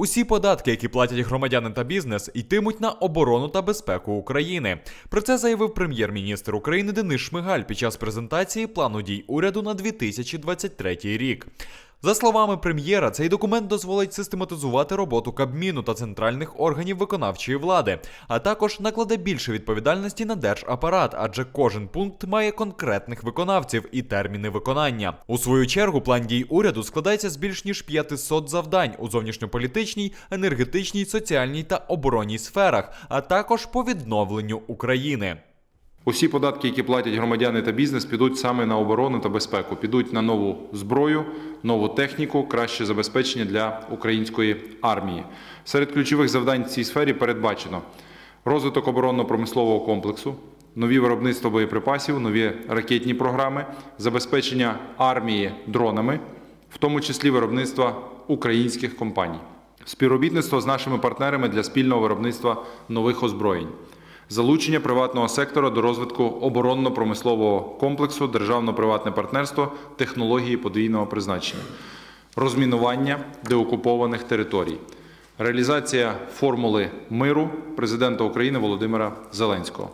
Усі податки, які платять громадяни та бізнес, йтимуть на оборону та безпеку України. Про це заявив прем'єр-міністр України Денис Шмигаль під час презентації плану дій уряду на 2023 рік. За словами прем'єра, цей документ дозволить систематизувати роботу Кабміну та центральних органів виконавчої влади, а також накладе більше відповідальності на держапарат, адже кожен пункт має конкретних виконавців і терміни виконання. У свою чергу план дій уряду складається з більш ніж 500 завдань у зовнішньополітичній, енергетичній, соціальній та оборонній сферах, а також по відновленню України. Усі податки, які платять громадяни та бізнес, підуть саме на оборону та безпеку, підуть на нову зброю, нову техніку, краще забезпечення для української армії. Серед ключових завдань в цій сфері передбачено розвиток оборонно-промислового комплексу, нові виробництва боєприпасів, нові ракетні програми, забезпечення армії дронами, в тому числі виробництва українських компаній, співробітництво з нашими партнерами для спільного виробництва нових озброєнь. Залучення приватного сектора до розвитку оборонно-промислового комплексу, державно-приватне партнерство, технології подвійного призначення, розмінування деокупованих територій, реалізація формули миру президента України Володимира Зеленського.